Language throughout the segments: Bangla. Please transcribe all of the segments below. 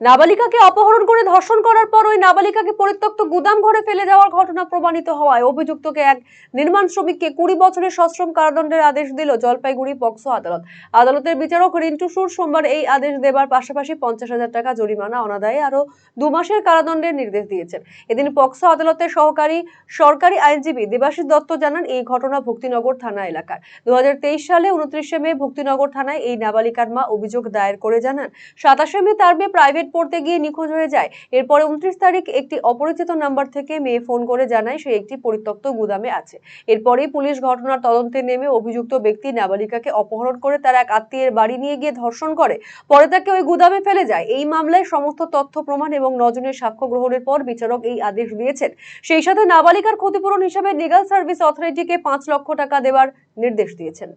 নাবালিকাকে অপহরণ করে ধর্ষণ করার পর ওই নাবালিকাকে পরিত্যক্ত গুদাম ঘরে ফেলে যাওয়ার ঘটনা প্রমাণিত হওয়ায় অভিযুক্তকে এক নির্মাণ শ্রমিককে কুড়ি বছরের সশ্রম কারাদণ্ডের আদেশ দিল জলপাইগুড়ি পক্সো আদালত। আদালতের বিচারক রিন্টু সুর সোমবার এই আদেশ দেবার পাশাপাশি পঞ্চাশ হাজার টাকা জরিমানা, অনাদায়ে আরও দু মাসের কারাদণ্ডের নির্দেশ দিয়েছেন। এদিন পক্সো আদালতের সহকারী সরকারি আইনজীবী দেবাশিস দত্ত জানান, এই ঘটনা ভক্তিনগর থানা এলাকার। দু হাজার তেইশ সালে উনত্রিশে মে ভক্তিনগর থানায় এই নাবালিকার মা অভিযোগ দায়ের করে জানান। সাতাশে মে তার মেয়ে প্রাইভেট পড়তে গিয়ে নিখোঁজ হয়ে যায়। এরপরে উনত্রিশ তারিখ একটি অপরিচিত নাম্বার থেকে মেয়ে ফোন করে জানায় সে একটি পরিত্যক্ত গুদামে আছে। এরপরেই পুলিশ ঘটনার তদন্তে নেমে অভিযুক্ত ব্যক্তি নাবালিকাকে অপহরণ করে তার এক আত্মীয়ের বাড়ি নিয়ে গিয়ে ধর্ষণ করে। পরে তাকে ওই গুদামে ফেলে যায়। এই মামলায় সমস্ত তথ্য, প্রমাণ এবং নজনের সাক্ষ্য গ্রহণের পর বিচারক এই আদেশ দিয়েছেন। সেই সাথে নাবালিকার ক্ষতিপূরণ হিসেবে লিগাল সার্ভিস অথরিটিকে পাঁচ লক্ষ টাকা দেওয়ার নির্দেশ দিয়েছেন।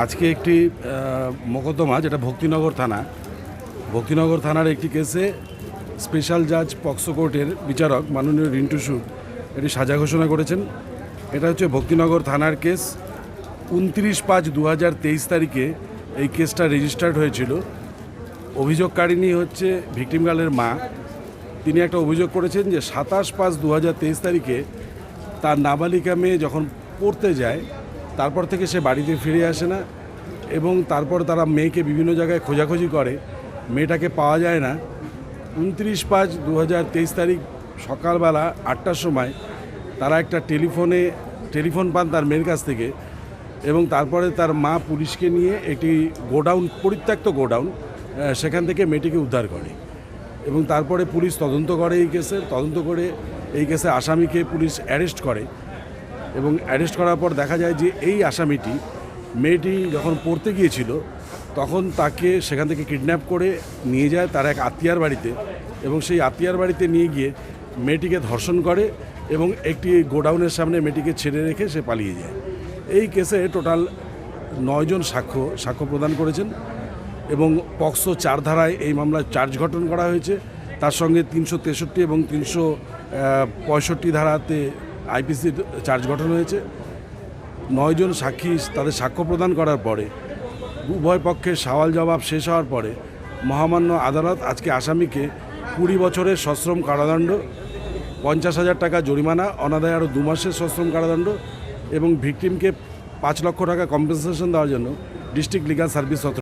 আজকে একটি মোকদ্দমা যেটা ভক্তিনগর থানা, ভক্তিনগর থানার একটি কেসে স্পেশাল জাজ পক্সো কোর্টের বিচারক মাননীয় রিন্টু সুদ এটি সাজা ঘোষণা করেছেন। এটা হচ্ছে ভক্তিনগর থানার কেস। উনত্রিশ পাঁচ দু হাজার তেইশ তারিখে এই কেসটা রেজিস্টার্ড হয়েছিল। অভিযোগকারিণী হচ্ছে ভিকটিম গার্লের মা। তিনি একটা অভিযোগ করেছেন যে সাতাশ পাঁচ দু হাজার তেইশ তারিখে তার নাবালিকা মেয়ে যখন পড়তে যায় তারপর থেকে সে বাড়িতে ফিরে আসে না এবং তারপর তারা মেয়েকে বিভিন্ন জায়গায় খোঁজাখুঁজি করে। মেয়েটাকে পাওয়া যায় না। উনত্রিশ পাঁচ দু তারিখ সকালবেলা আটটার সময় তারা একটা টেলিফোনে, টেলিফোন পান তার মেয়ের কাছ থেকে এবং তারপরে তার মা পুলিশকে নিয়ে একটি গোডাউন, পরিত্যক্ত গোডাউন সেখান থেকে মেয়েটিকে উদ্ধার করে এবং তারপরে পুলিশ তদন্ত করে এই কেসে, তদন্ত করে এই কেসে আসামিকে পুলিশ অ্যারেস্ট করে। এবং অ্যারেস্ট করার পর দেখা যায় যে এই আসামিটি মেয়েটি যখন পড়তে গিয়েছিল, তখন তাকে সেখান থেকে কিডন্যাপ করে নিয়ে যায় তার এক আত্মীয়ার বাড়িতে এবং সেই আত্মীয়ার বাড়িতে নিয়ে গিয়ে মেয়েটিকে ধর্ষণ করে এবং একটি গোডাউনের সামনে মেয়েটিকে ছেড়ে রেখে সে পালিয়ে যায়। এই কেসে টোটাল নয়জন সাক্ষ্য সাক্ষ্য প্রদান করেছেন এবং পক্সো চার ধারায় এই মামলায় চার্জ গঠন করা হয়েছে। তার সঙ্গে তিনশো তেষট্টি এবং তিনশো পঁয়ষট্টি ধারাতে আইপিসির চার্জ গঠন হয়েছে। নয়জন সাক্ষী তাদের সাক্ষ্য প্রদান করার পরে, উভয় পক্ষের সওয়াল জবাব শেষ হওয়ার পরে মহামান্য আদালত আজকে আসামিকে কুড়ি বছরের সশ্রম কারাদণ্ড, পঞ্চাশ হাজার টাকা জরিমানা, অনাদায় আরও দু মাসের সশ্রম কারাদণ্ড এবং ভিকটিমকে পাঁচ লক্ষ টাকা কম্পেনসেশন দেওয়ার জন্য ডিস্ট্রিক্ট লিগাল সার্ভিস অথরিটি